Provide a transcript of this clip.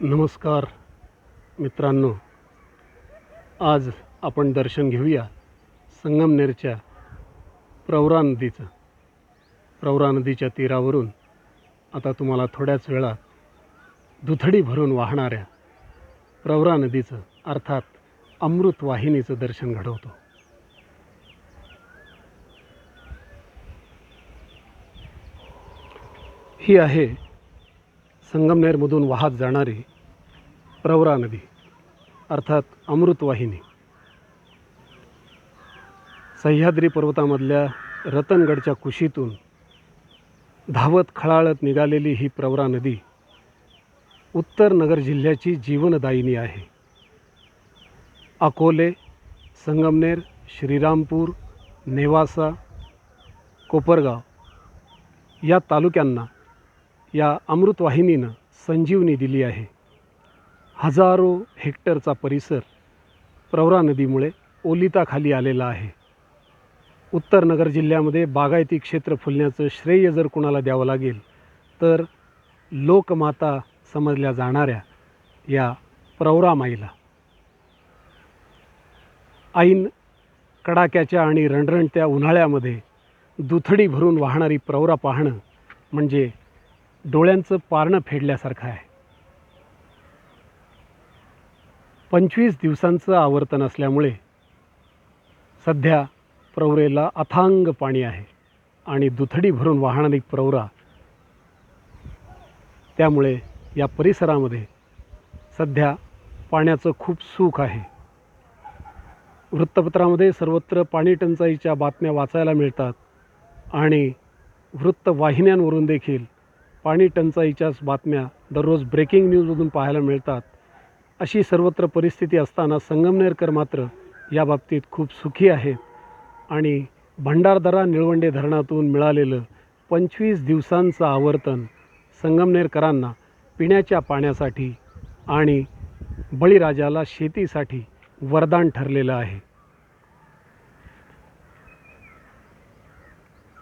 नमस्कार मित्रांनो. आज आपण दर्शन घेऊया संगमनेरच्या प्रवरा नदीचं. प्रवरा नदीच्या तीरावरून आता तुम्हाला थोड्याच वेळात दुथडी भरून वाहणाऱ्या प्रवरा नदीचं अर्थात अमृत वाहिनीचं दर्शन घडवतो. ही आहे संगमनेरमधून वाहत जाणारी प्रवरा नदी अर्थात अमृतवाहिनी सह्याद्री पर्वतामधल्या रतनगडच्या कुशीतून धावत खळाळत निघालेली ही प्रवरा नदी उत्तर नगर जिल्ह्याची जीवनदायिनी आहे. अकोले संगमनेर श्रीरामपूर नेवासा कोपरगाव या तालुक्यांना या अमृतवाहिनीनं संजीवनी दिली आहे. हजारो हेक्टरचा परिसर प्रवरा नदीमुळे ओलिताखाली आलेला आहे. उत्तर नगर जिल्ह्यामध्ये बागायती क्षेत्र फुलण्याचं श्रेय जर कुणाला द्यावं लागेल तर लोकमाता समजल्या जाणाऱ्या या प्रवरा माईला. ऐन कडाक्याच्या आणि रणरणत्या उन्हाळ्यामध्ये दुथडी भरून वाहणारी प्रवरा पाहणं म्हणजे डोळ्यांचं पारणं फेडल्यासारखं आहे. पंचवीस दिवसांचं आवर्तन असल्यामुळे सध्या प्रवरेला अथांग पाणी आहे आणि दुथडी भरून वाहणारी प्रवरा त्यामुळे या परिसरामध्ये सध्या पाण्याचं खूप सुख आहे. वृत्तपत्रामध्ये सर्वत्र पाणी टंचाईच्या बातम्या वाचायला मिळतात आणि वृत्तवाहिन्यांवरून देखील पाणी टंचाईच्याच बातम्या दररोज ब्रेकिंग न्यूजमधून पाहायला मिळतात. अशी सर्वत्र परिस्थिती असताना संगमनेरकर मात्र या बाबतीत खूप सुखी आहेत आणि भंडारदरा निळवंडे धरणातून मिळालेलं पंचवीस दिवसांचं आवर्तन संगमनेरकरांना पिण्याच्या पाण्यासाठी आणि बळीराजाला शेतीसाठी वरदान ठरलेलं आहे.